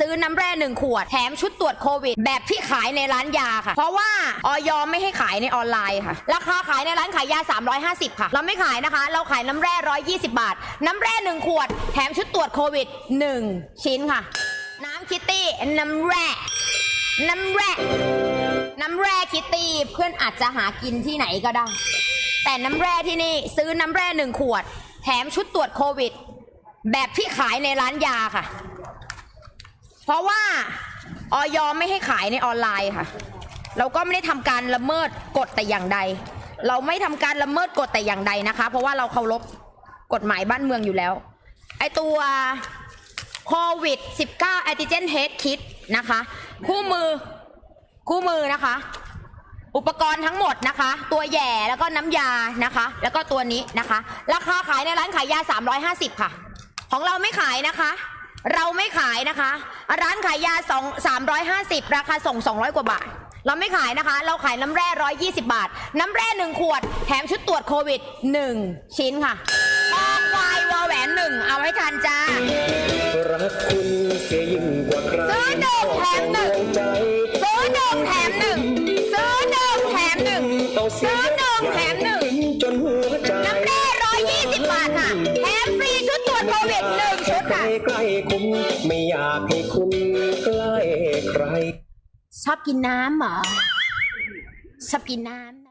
ซื้อน้ำแร่หนึ่งขวด แถมชุดตรวจโควิด แบบที่ขายในร้านยาค่ะ เพราะว่าออยไม่ให้ขายในออนไลน์ค่ะ ราคาขายในร้านขายยา 350 ค่ะ เราไม่ขายนะคะ เราขายน้ำแร่ 120 บาท น้ำแร่หนึ่งขวด แถมชุดตรวจโควิด 1 ชิ้นค่ะ น้ำคิตตี้น้ำแร่น้ำแร่น้ำแร่คิตตี้เพื่อนอาจจะหากินที่ไหนก็ได้ แต่น้ำแร่ที่นี่ซื้อน้ำแร่หนึ่งขวด แถมชุดตรวจโควิด แบบที่ขายในร้านยาค่ะ เพราะว่าออยไม่ให้ขายในออนไลน์ค่ะ เราก็ไม่ได้ทำการละเมิดกฎแต่อย่างใด เราไม่ทำการละเมิดกฎแต่อย่างใดนะคะ เพราะว่าเราเคารพกฎหมายบ้านเมืองอยู่แล้ว ไอตัวโควิด 19แอนติเจนเทสคิดนะคะ คู่มือคู่มือนะคะ อุปกรณ์ทั้งหมดนะคะ ตัวแหย่แล้วก็น้ำยานะคะ แล้วก็ตัวนี้นะคะ ราคาขายในร้านขายยา 350 ค่ะ ของเราไม่ขายนะคะ เราไม่ขายนะคะ ร้านขายยา2 350 ราคาส่ง 200 กว่าบาท เราไม่ขายนะคะ เราขายน้ำแร่ 120 บาท น้ำแร่ 1 ขวด แถมชุดตรวจโควิด 1 ชิ้นค่ะคอควายวอแหวนหนึ่งเอาให้ทันจ้ารักคุณเสียยิ่งกว่าใครซื้อหนึ่งแถมหนึ่งใจซื้อหนึ่งแถมหนึ่งซื้อหนึ่งแถมหนึ่งซื้อหนึ่งแถมหนึ่งจนหัวใจ หนึ่งชุดใกล้ค่ะใกล้ๆคุณไม่อยากให้คุณใกล้ใคร ชอบกินน้ำเหรอ ชอบกินน้ำ